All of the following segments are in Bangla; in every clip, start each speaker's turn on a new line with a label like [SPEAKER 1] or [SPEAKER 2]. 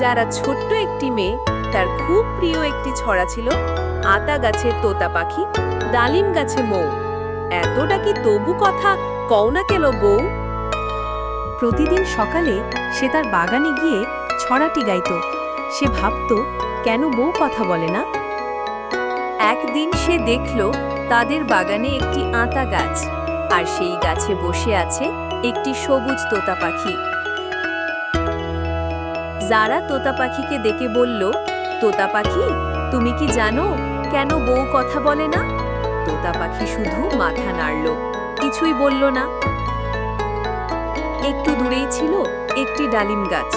[SPEAKER 1] যারা ছোট্ট একটি মেয়ে, তার খুব প্রিয় একটি ছড়া ছিল আতা গাছের তোতা পাখি, ডালিম গাছে মৌ। এতটা কি তবু কথা? কও না কেন বউ?
[SPEAKER 2] প্রতিদিন সকালে সে তার বাগানে গিয়ে ছড়াটি গাইত। সে ভাবত, কেন বউ কথা বলে না?
[SPEAKER 1] একদিন সে দেখল তাদের বাগানে একটি আতা গাছ, আর সেই গাছে বসে আছে একটি সবুজ তোতা পাখি। যারা তোতা পাখিকে ডেকে বলল, তোতা পাখি, তুমি কি জানো কেন বউ কথা বলে না? তোতা পাখি শুধু মাথা নাড়ল, কিছুই বলল না। একটু দূরেই ছিল একটি ডালিম গাছ।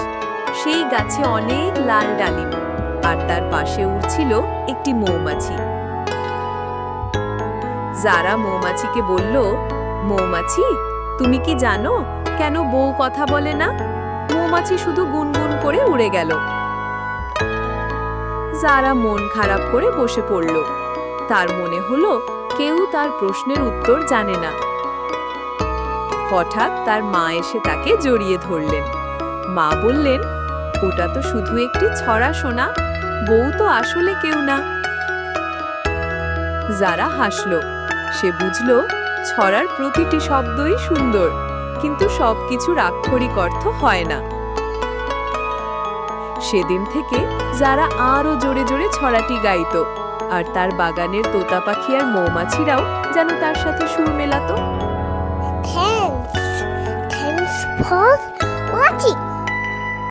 [SPEAKER 1] সেই গাছে অনেক লাল ডালিম, আর তার পাশে উড়ছিল একটি মৌমাছি। যারা মৌমাছিকে বলল, মৌমাছি, তুমি কি জানো কেন বউ কথা বলে না? মৌমাছি শুধু গুনগুন করে উড়ে গেল। যারা মন খারাপ করে বসে পড়ল, তার মনে হলো কেউ তার প্রশ্নের উত্তর জানে না। হঠাৎ তার মা এসে তাকে জড়িয়ে ধরলেন। মা বললেন, ওটা তো শুধু একটি ছড়া শোনা বউ তো আসলে কেউ না। যারা হাসল, সে বুঝল ছড়ার প্রতিটি শব্দই সুন্দর। কিন্তু সব কিছুর আক্ষরিক অর্থ হয় না সেদিন থেকে যারা আরও জোরে জোরে ছড়াটি গাইত, আর তার বাগানের তোতা পাখি আর মৌমাছিরাও যেন তার সাথে সুর মেলাতো
[SPEAKER 3] Thanks. Thanks for watching.